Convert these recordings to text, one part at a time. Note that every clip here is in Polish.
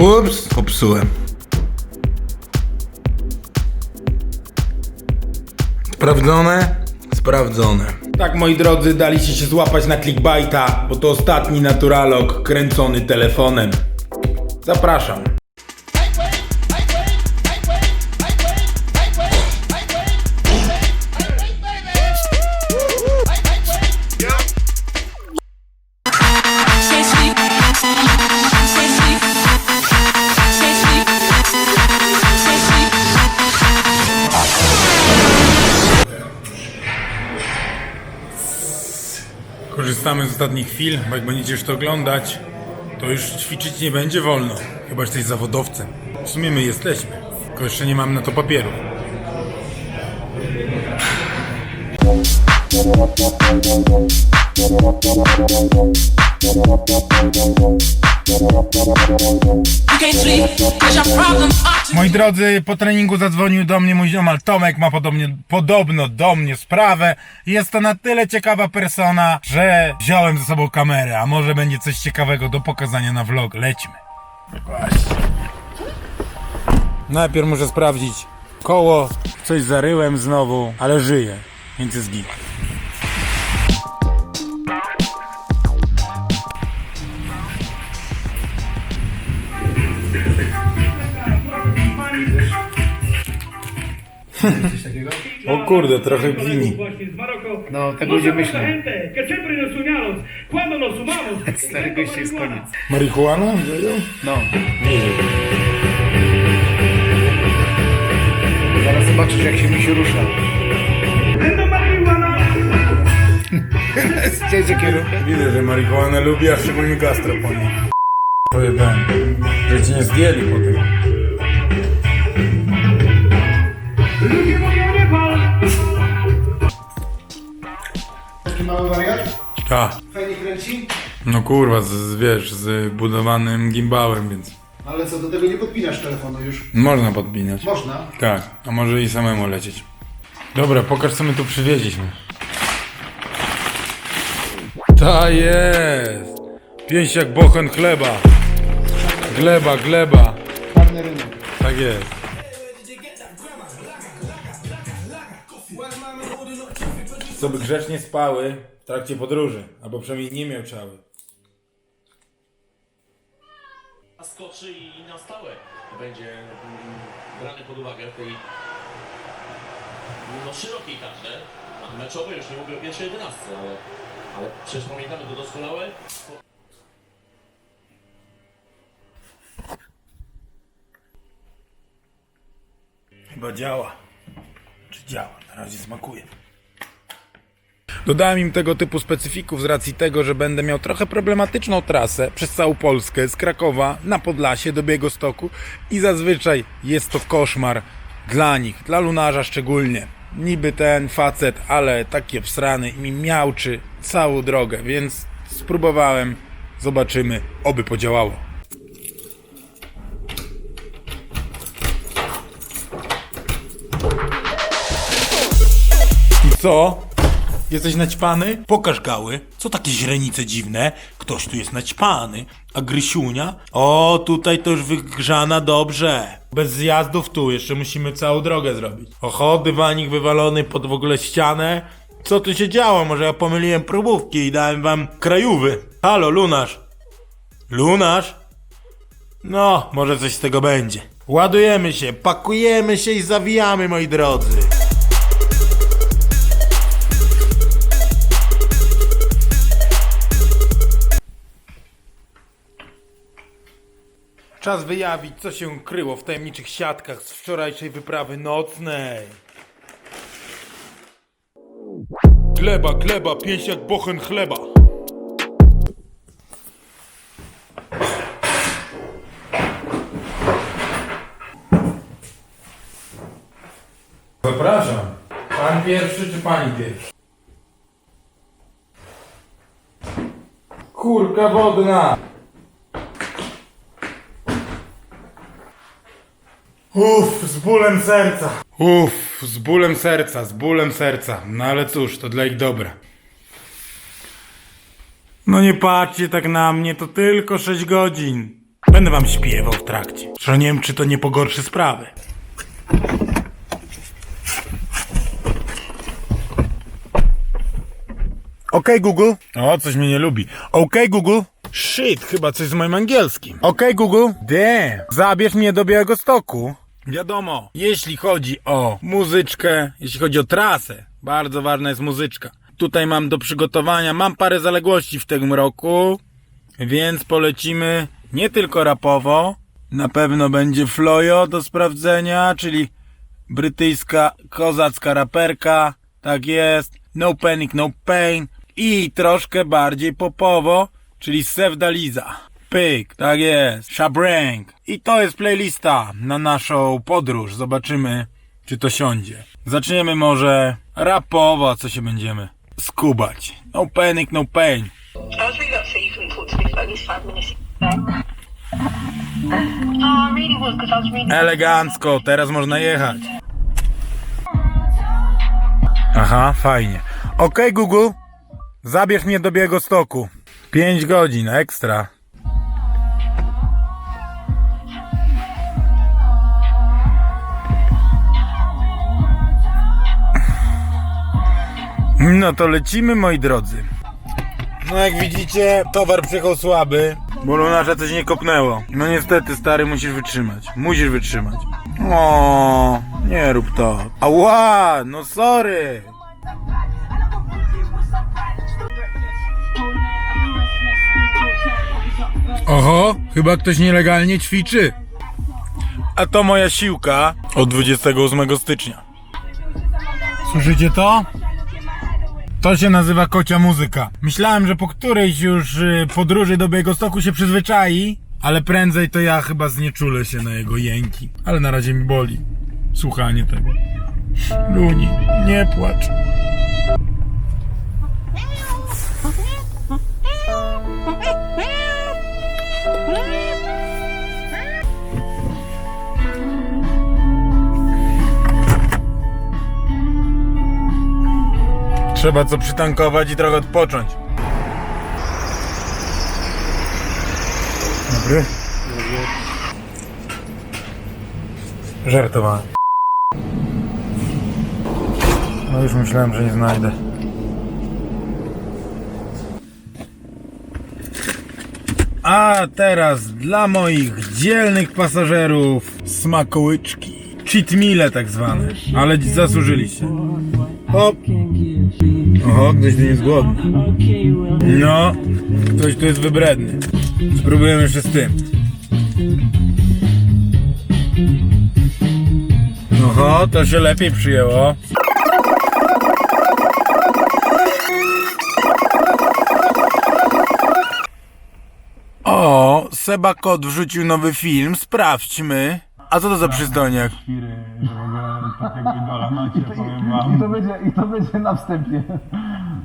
Ups, popsułem. Sprawdzone? Sprawdzone. Tak, moi drodzy, daliście się złapać na clickbaita, bo to ostatni naturalog kręcony telefonem. Zapraszam. Korzystamy z ostatnich chwil, bo jak będziecie już to oglądać, to już ćwiczyć nie będzie wolno. Chyba, że jesteś zawodowcem. W sumie my jesteśmy, tylko jeszcze nie mam na to papieru. Moi drodzy, po treningu zadzwonił do mnie mój ziomal Tomek, ma podobnie, podobno do mnie sprawę. Jest to na tyle ciekawa persona, że wziąłem ze sobą kamerę, a może będzie coś ciekawego do pokazania na vlog. Lećmy. Właśnie. Najpierw muszę sprawdzić koło. Coś zaryłem znowu, ale żyję, więc jest git. O kurde, trochę Maroko. No, No ludzie myślą. Stary gość jest koniec. Marihuana? No, zaraz zobaczysz jak się mi się rusza. Cześć, kierunkę. Widzę, że marihuanę lubi, a szczególnie gastro po niej. Pojebałem, że cię nie zdjęli po tym. Tak. Fajnie kręci? No kurwa, z, z, wiesz, z budowanym gimbałem, więc Ale co, do tego nie podpinasz telefonu już? można podpinać. Można. Tak, a może i samemu lecieć. Dobra, pokaż co my tu przywieźliśmy. Ta jest! Pięść jak bochen chleba. Gleba, gleba. Czarny rynek. Tak jest. Co by grzecznie spały trakcie podróży, albo przynajmniej nie miałczały. skoczy i na stałe będzie mm, brany pod uwagę w tej no, szerokiej kadrze meczowej, już nie mówię o pierwszej jedenastce, ale, ale przecież pamiętamy to doskonale. Chyba działa. Czy działa? Na razie smakuje. Dodałem im tego typu specyfików z racji tego, że będę miał trochę problematyczną trasę przez całą Polskę, z Krakowa na Podlasie do Białegostoku i zazwyczaj jest to koszmar dla nich, dla lunarza szczególnie. Niby ten facet, ale takie wsrany mi miałczy całą drogę, więc spróbowałem, zobaczymy, oby podziałało. I co? Jesteś naćpany? Pokaż gały. Co takie źrenice dziwne? Ktoś tu jest naćpany. A Grysiunia? O, tutaj to już wygrzana dobrze. Bez zjazdów tu, jeszcze musimy całą drogę zrobić. Oho, dywanik wywalony pod w ogóle ścianę. Co tu się działo? Może ja pomyliłem próbówki i dałem wam krajówy. Halo, Lunarz. Lunarz? No, może coś z tego będzie. Ładujemy się, pakujemy się i zawijamy, moi drodzy. Czas wyjawić, co się kryło w tajemniczych siatkach z wczorajszej wyprawy nocnej. Gleba, gleba, pięść jak bochen chleba. Zapraszam. Pan pierwszy czy pani pierwszy? Kurka wodna. Uff, z bólem serca. Uff, z bólem serca, z bólem serca. No ale cóż, to dla ich dobra. No nie patrzcie tak na mnie, to tylko 6 godzin. Będę wam śpiewał w trakcie. Że nie wiem, czy to nie pogorszy sprawy. Okej, Google. O, coś mnie nie lubi. Okej, Google. Shit, chyba coś z moim angielskim. Okej, Google. Damn. Zabierz mnie do Białego Stoku. Wiadomo, jeśli chodzi o muzyczkę, jeśli chodzi o trasę, bardzo ważna jest muzyczka. Tutaj mam do przygotowania, mam parę zaległości w tym roku, więc polecimy nie tylko rapowo. Na pewno będzie Flojo do sprawdzenia, czyli brytyjska, kozacka raperka. Tak jest. No Panic, No Pain. I troszkę bardziej popowo, czyli Sevdaliza. Pyk, tak jest. Shabrank. I to jest playlista na naszą podróż. Zobaczymy, czy to siądzie. Zaczniemy może rapowo, co się będziemy skubać. No Panic, No Pain. Oh. Elegancko, teraz można jechać. Aha, fajnie. Okej, Google, zabierz mnie do Białego Stoku. 5 godzin, ekstra. No to lecimy, moi drodzy. No jak widzicie, towar przyjechał słaby, bo lunarza coś nie kopnęło. No niestety, stary, musisz wytrzymać. Musisz wytrzymać. O, nie rób to. Ała, no sorry. Oho, chyba ktoś nielegalnie ćwiczy. A to moja siłka od 28 stycznia. Słyszycie to? To się nazywa kocia muzyka. Myślałem, że po którejś już y, podróży do Białegostoku się przyzwyczai, ale prędzej to ja chyba znieczulę się na jego jęki. Ale na razie mi boli słuchanie tego. Luni, nie płacz. Trzeba co przytankować i trochę odpocząć. Dobry. Żartowałem. No już myślałem, że nie znajdę. A teraz dla moich dzielnych pasażerów smakołyczki. Cheat meale tak zwane. Ale zasłużyliście. Hop. Oho, ktoś tu jest głodny. No, ktoś tu jest wybredny. Spróbujemy jeszcze z tym. Oho, to się lepiej przyjęło. O, Seba Kot wrzucił nowy film, sprawdźmy. A co to za przystojniak? I to będzie, i to będzie na wstępie.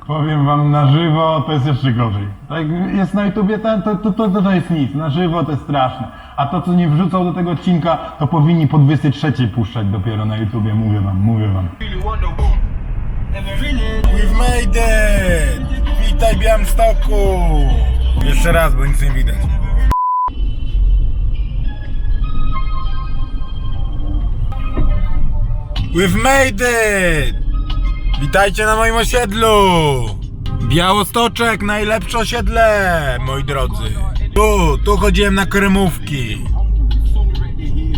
Powiem wam na żywo, to jest jeszcze gorzej. Tak jest na YouTubie, to, to, to, to, to jest nic. Na żywo to jest straszne. A to, co nie wrzucał do tego odcinka, to powinni po 23 puszczać dopiero na YouTubie. Mówię wam, mówię wam. We've made it! Witaj Białymstoku! Jeszcze raz, bo nic nie widać. We've made it! Witajcie na moim osiedlu! Białostoczek, najlepsze osiedle, moi drodzy. Tu, tu chodziłem na kremówki.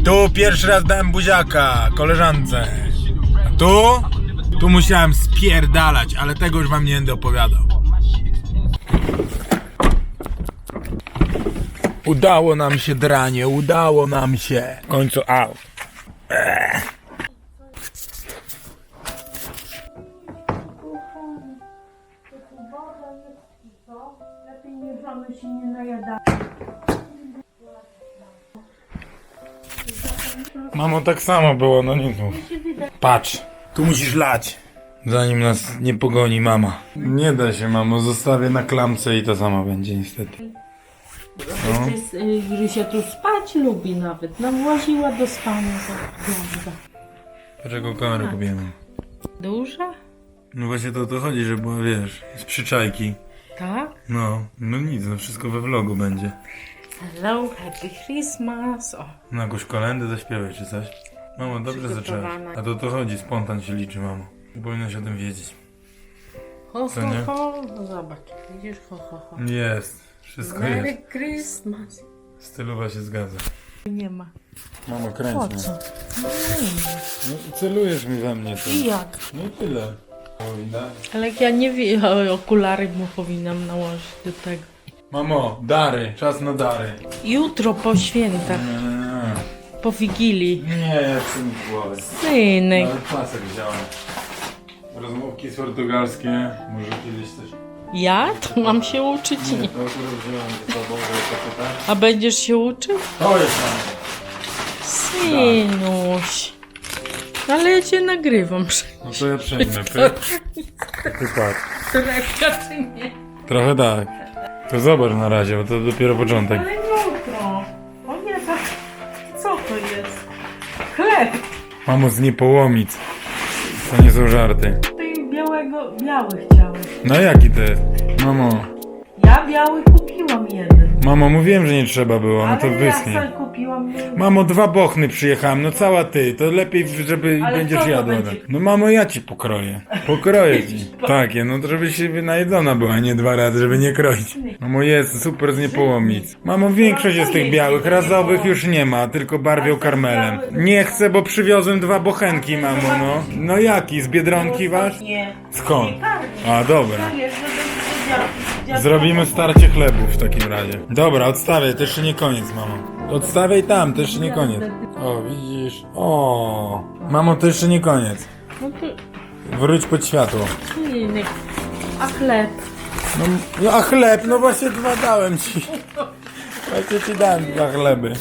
Tu pierwszy raz dałem buziaka koleżance. A tu? Tu musiałem spierdalać, ale tego już wam nie będę opowiadał. Udało nam się, dranie, udało nam się. W końcu out. Mamo, tak samo było, no nie mów. Patrz, tu musisz lać. Zanim nas nie pogoni mama. Nie da się, mamo, zostawię na klamce i to samo będzie niestety. Jest, y, Grysia tu spać lubi nawet. No właziła do spania. Dlaczego kamerę kupiłem? Duża? No właśnie to o to chodzi, że była, wiesz, z przyczajki. Tak? No, no nic, no wszystko we vlogu będzie. Hello, happy Christmas. O, Na jakąś kolendę zaśpiewaj czy coś. Mamo, dobrze zaczęłaś. A to to chodzi, spontan się liczy, mamo. Powinnaś o tym wiedzieć. ho, Co ho, nie? ho. No zobacz, widzisz, ho, ho, ho. Jest. Wszystko Merry jest. Christmas. Stylowa się zgadza. Nie ma. Mamo, kręć Po mnie. co? No celujesz mi we mnie to. I jak? No i tyle. Da. Ale jak ja nie wiem, okulary mu powinnam nałożyć do tego. Mamo, dary. Czas na dary. Jutro po świętach, po Wigilii. nie, ja chcę mi w głowie. Synek. Ale pasek wziąłem. Rozmówki portugalskie. Może kiedyś coś. Ja? To mam się uczyć? Nie, Nie. to akurat wziąłem ze sobą. A będziesz się uczył? To jest mamo. Synuś. Ale ja cię nagrywam. No to ja przejmę. Pyk. Ty patrz. Czy nie? Trochę tak. To zobacz na razie, bo to dopiero początek. Ale jutro. O nie, to... Co to jest? Chleb. Mamo z niepołomic. To nie są żarty. Ty białego, biały chciałeś. No jaki to jest? Mamo, Ja biały kupiłam jeden. Mamo, mówiłem, że nie trzeba było, no to Ale ja wyschnie. sobie kupiłam jeden. Mamo, dwa bochny przyjechałem, no cała ty, to lepiej, żeby Ale będziesz co to jadła. będzie? tak. No mamo, ja ci pokroję. Pokroję ci. Takie, no to żeby się najedzona była, nie dwa razy, żeby nie kroić. Mamo, jest super z niepołomic. Mamo, większość jest tych białych, razowych już nie ma, tylko barwią karmelem. Nie chcę, bo przywiozłem dwa bochenki, mamo, no. No jaki, z Biedronki wasz? Nie. Skąd? A, dobra. Dziad- Zrobimy starcie chlebów w takim razie. Dobra, odstawiaj, to jeszcze nie koniec, mamo. Odstawiaj tam, to jeszcze nie koniec. O, widzisz? O, mamo, to jeszcze nie koniec. No to Wróć pod światło. A chleb? No, no a chleb, no właśnie dwa dałem ci. Właśnie ci dałem dwa chleby.